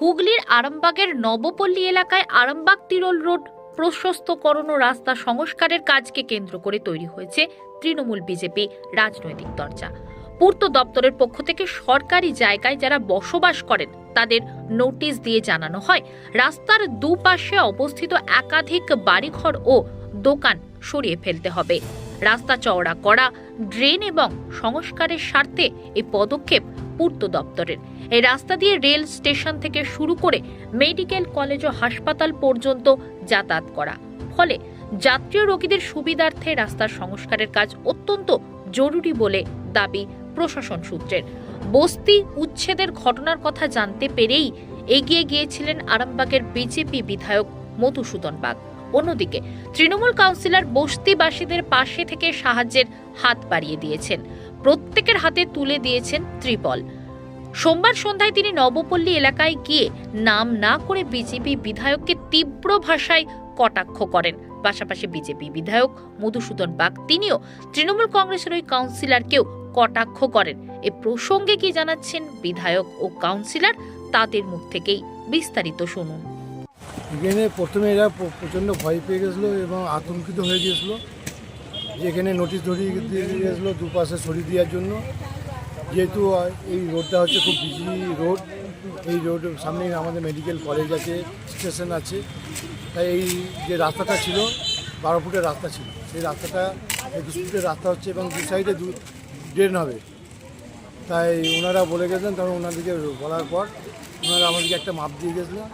হুগলির আরামবাগের নবপল্লী এলাকায় আরামবাগ তিরোল রোড প্রশস্তকরণ ও রাস্তা সংস্কারের কাজকে কেন্দ্র করে তৈরি হয়েছে তৃণমূল বিজেপি রাজনৈতিক দরজা। পূর্ত দপ্তরের পক্ষ থেকে সরকারি জায়গায় যারা বসবাস করেন, তাদের নোটিশ দিয়ে জানানো হয়, রাস্তার দুপাশে অবস্থিত একাধিক বাড়িঘর ও দোকান সরিয়ে ফেলতে হবে। রাস্তা চওড়া করা, ড্রেন এবং সংস্কারের স্বার্থে এই পদক্ষেপ পূর্ত দপ্তরের। এই রাস্তা দিয়ে রেল স্টেশন থেকে শুরু করে মেডিকেল কলেজ ও হাসপাতাল পর্যন্ত যাতায়াত করা। ফলে যাত্রী রোগীদের সুবিধার্থে রাস্তার সংস্কারের কাজ অত্যন্ত জরুরি বলে দাবি প্রশাসন সূত্রের। বস্তি উচ্ছেদের ঘটনার কথা জানতে পেরেই এগিয়ে গিয়েছিলেন আরামবাগের বিজেপি বিধায়ক মধুসূদন বাগ। অন্যদিকে, তৃণমূল কাউন্সিলর বস্তিবাসীদের পাশে থেকে সাহায্যের হাত বাড়িয়ে দিয়েছেন। প্রত্যেকের হাতে তুলে দিয়েছেন ত্রিপল। সোমবার সন্ধ্যায় তিনি নবপল্লী এলাকায় গিয়ে নাম না করে বিজেপি বিধায়ককে তীব্র ভাষায় কটাক্ষ করেন। পাশাপাশি বিজেপি বিধায়ক মধুসূদন বাগ তিনিও তৃণমূল কংগ্রেসের ওই কাউন্সিলরকেও কটাক্ষ করেন। এ প্রসঙ্গে কি জানাচ্ছেন বিধায়ক ও কাউন্সিলর? তাদের মুখ থেকেই বিস্তারিত শুনুন। এখানে প্রথমে এরা প্রচণ্ড ভয় পেয়ে গেছিল এবং আতঙ্কিত হয়ে গিয়েছিল এখানে নোটিশ ধরিয়ে দিয়ে গিয়েছিল দুপাশে সরিয়ে দেওয়ার জন্য। যেহেতু এই রোডটা হচ্ছে খুব বিজি রোড এই রোডের সামনে আমাদের মেডিকেল কলেজ আছে স্টেশন আছে। তাই এই যে রাস্তাটা ছিল, বারো ফুটের রাস্তা ছিল। সেই রাস্তাটা একুশ ফুটের রাস্তা হচ্ছে এবং দু সাইডে দু ড্রেন হবে। তাই ওনারা বলে গেছেন তখন ওনাদেরকে বলার পর ওনারা আমাদেরকে একটা মাপ দিয়ে গেছিলেন।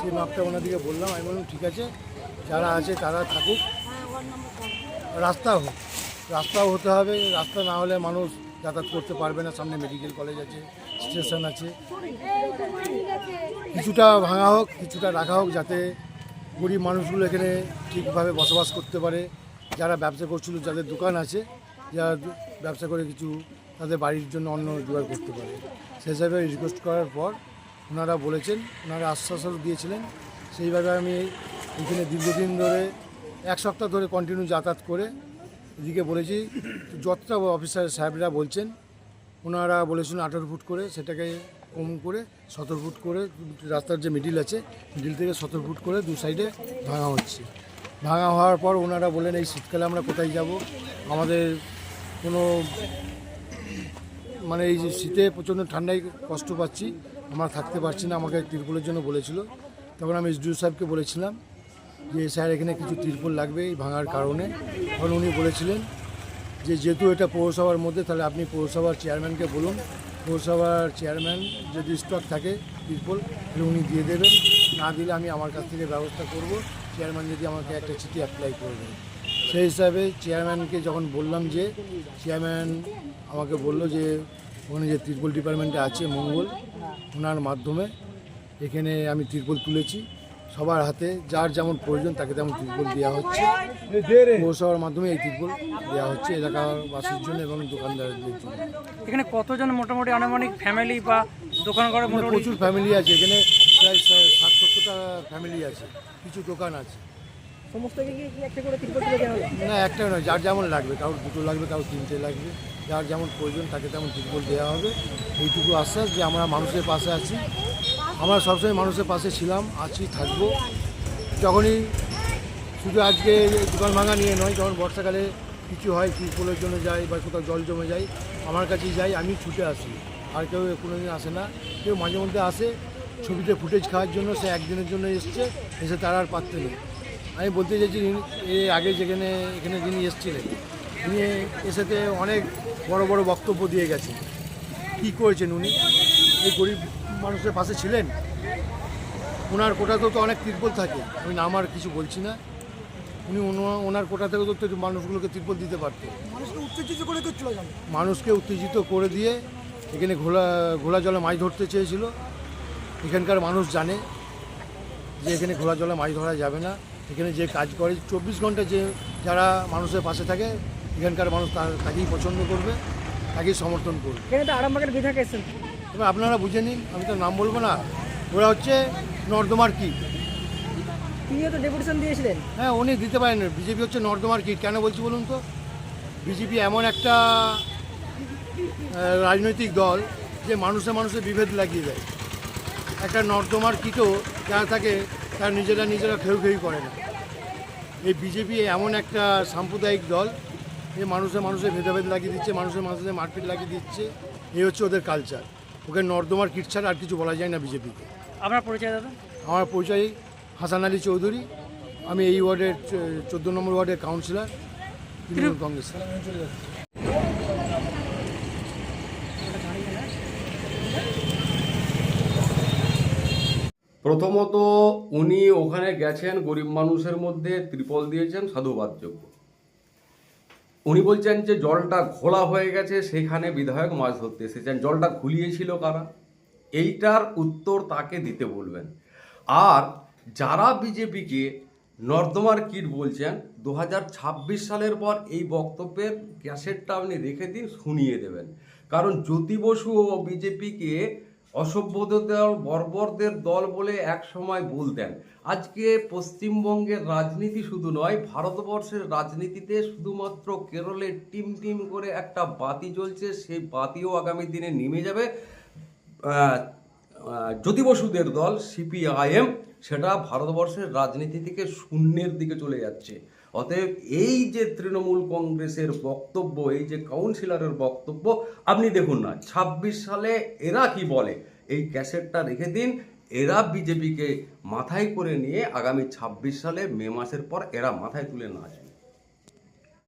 সেই মাপটা ওনাদেরকে বললাম, আমি বললাম, ঠিক আছে, যারা আছে তারা থাকুক। রাস্তা হোক রাস্তাও হতে হবে। রাস্তা না হলে মানুষ যাতায়াত করতে পারবে না। সামনে মেডিকেল কলেজ আছে স্টেশন আছে। কিছুটা ভাঙা হোক, কিছুটা রাখা হোক, যাতে গরিব মানুষগুলো এখানে ঠিকভাবে বসবাস করতে পারে। যারা ব্যবসা করছিল, যাদের দোকান আছে, যারা ব্যবসা করে কিছু তাদের বাড়ির জন্য অন্য জোগাড় করতে পারে। সেই হিসাবে রিকোয়েস্ট করার পর ওনারা বলেছেন, ওনারা আশ্বাসও দিয়েছিলেন। সেইভাবে আমি এখানে দীর্ঘদিন ধরে, এক সপ্তাহ ধরে কন্টিনিউ যাতায়াত করে এদিকে বলেছি, যতটা অফিসার সাহেবরা বলছেন, ওনারা বলেছেন আঠারো ফুট করে সেটাকে কম করে সতেরো ফুট করে রাস্তার যে মিডিল আছে মিডিল থেকে সতেরো ফুট করে দু সাইডে ভাঙা হচ্ছে। ভাঙা হওয়ার পর ওনারা বললেন, এই শীতকালে আমরা কোথায় যাব? আমাদের কোনো মানে এই যে শীতে প্রচণ্ড ঠান্ডায় কষ্ট পাচ্ছি আমরা থাকতে পারছি না, আমাকে তিরপলের জন্য বলেছিল। তখন আমি এসডিও সাহেবকে বলেছিলাম যে, স্যার, এখানে কিছু তিরপল লাগবে এই ভাঙার কারণে। তখন উনি বলেছিলেন যে, যেহেতু এটা পৌরসভার মধ্যে, তাহলে আপনি পৌরসভার চেয়ারম্যানকে বলুন। পৌরসভার চেয়ারম্যান যদি স্টক থাকে তিরপল, তাহলে উনি দিয়ে দেবেন। না দিলে আমি আমার কাছ থেকে ব্যবস্থা করব। চেয়ারম্যান যদি আমাকে একটা চিঠি অ্যাপ্লাই করে দেয়। সেই হিসাবে চেয়ারম্যানকে যখন বললাম যে, চেয়ারম্যান আমাকে বলল যে ওখানে যে ত্রিপল ডিপার্টমেন্টে আছে মঙ্গল ওনার মাধ্যমে এখানে আমি ত্রিপল তুলেছি। সবার হাতে যার যেমন প্রয়োজন তাকে তেমন ত্রিপল দেওয়া হচ্ছে। পৌরসভার মাধ্যমে এই তিরপল দেওয়া হচ্ছে এলাকাবাসীর জন্য এবং দোকানদারদের জন্য। এখানে কতজন মোটামুটি আনুমানিক ফ্যামিলি বা দোকান এখানে প্রচুর ফ্যামিলি আছে এখানে প্রায় ষাট সত্তরটা ফ্যামিলি আছে কিছু দোকান আছে। সমস্ত একটা না, একটা নয়, যার যেমন লাগবে, কারোর দুটো লাগবে, কারোর তিনটে লাগবে। যার যেমন প্রয়োজন, তাকে তেমন তিরপল দেওয়া হবে। এইটুকু আশ্বাস যে আমরা মানুষের পাশে আছি। আমরা সবসময় মানুষের পাশে ছিলাম, আছি, থাকব। যখনই শুধু আজকে দোকান ভাঙা নিয়ে নয়, যখন বর্ষাকালে কিছু হয় তিরপলের জন্য যাই বা কোথাও জল জমে যায়, আমার কাছেই যাই, আমি ছুটে আসি। আর কেউ কোনোদিন আসে না। কেউ মাঝে মধ্যে আসে, ছবিতে ফুটেজ খাওয়ার জন্য, সে একদিনের জন্য এসছে, এসে তারা আর পারতে নেই। আমি বলতে চাইছি এর আগে যেখানে এখানে যিনি এসেছিলেন তিনি এসেতে অনেক বড় বড় বক্তব্য দিয়ে গেছেন। কী করেছেন উনি? এই গরিব মানুষের পাশে ছিলেন? ওনার কোটাতেও তো অনেক তিরপল থাকে। আমি নাম আর কিছু বলছি না। উনি ওনা- ওনার কোটা থেকেও তো একটু মানুষগুলোকে তিরপল দিতে পারতো। মানুষকে উত্তেজিত করে দিয়ে এখানে ঘোলা ঘোলা জলে মাছ ধরতে চেয়েছিল। এখানকার মানুষ জানে যে এখানে ঘোলা জলে মাছ ধরা যাবে না। এখানে যে কাজ করে চব্বিশ ঘণ্টা যে যারা মানুষের পাশে থাকে এখানকার মানুষ তাকেই পছন্দ করবে তাকেই সমর্থন করবে। এখানে তো আরামবাগের বিধায়ক এসেছেন। এবার আপনারা বুঝে নিন আমি তো নাম বলব না ওরা হচ্ছে নর্দমার কিট। তিনিও তো ডেপুটেশন দিয়েছিলেন। হ্যাঁ উনি দিতে পারেন বিজেপি হচ্ছে নর্দমার কিট কেন বলছি বলুন তো? বিজেপি এমন একটা রাজনৈতিক দল যে মানুষে মানুষে বিভেদ লাগিয়ে দেয়। একটা নর্দমার কিটো যারা থাকে তারা নিজেরা নিজেরা খেউ খেউ করে না। এই বিজেপি এমন একটা সাম্প্রদায়িক দল এ মানুষে মানুষে ভেদাভেদ লাগিয়ে দিচ্ছে মানুষের মানুষের মারপিট লাগিয়ে দিচ্ছে এই হচ্ছে ওদের কালচার ওকে নর্দমার কিট ছাড়া আর কিছু বলা যায় না বিজেপিকে। আপনার পরিচয় দাদা? আমার পরিচয় হাসান আলী চৌধুরী। আমি এই ওয়ার্ডের চোদ্দ নম্বর ওয়ার্ডের কাউন্সিলর তৃণমূল কংগ্রেস প্রথমত উনি ওখানে গেছেন, গরিব মানুষের মধ্যে ত্রিপল দিয়েছেন, সাধুবাদযোগ্য। উনি বলছেন যে জলটা ঘোলা হয়ে গেছে, সেখানে বিধায়ক মাছ ধরতে এসেছেন। জলটা ঘুলিয়েছিল কারা? এইটার উত্তর তাকে দিতে বলবেন। আর যারা বিজেপিকে নর্দমার কিট বলছেন দু হাজার ছাব্বিশ সালের পর এই বক্তব্যের ক্যাসেটটা আপনি রেখে দিন, শুনিয়ে দেবেন। কারণ জ্যোতি বসু ও বিজেপিকে অসভ্যদের দল বর্বরদের দল বলে এক সময় বলতেন। আজকে পশ্চিমবঙ্গের রাজনীতি শুধু নয়, ভারতবর্ষের রাজনীতিতে শুধুমাত্র কেরলে টিম টিম করে একটা বাতি জ্বলছে, সেই বাতিও আগামী দিনে নেমে যাবে। জ্যোতি বসুদের দল, সিপিআইএম, সেটা ভারতবর্ষের রাজনীতি থেকে শূন্যের দিকে চলে যাচ্ছে। অতএব এই যে তৃণমূল কংগ্রেসের বক্তব্য, এই যে কাউন্সিলরের বক্তব্য, আপনি দেখুন না, ছাব্বিশ সালে এরা কি বলে, এই ক্যাসেটটা রেখে দিন, এরা বিজেপিকে মাথায় করে নিয়ে আগামী ছাব্বিশ সালে মে মাসের পর এরা মাথায় তুলে নাচবে।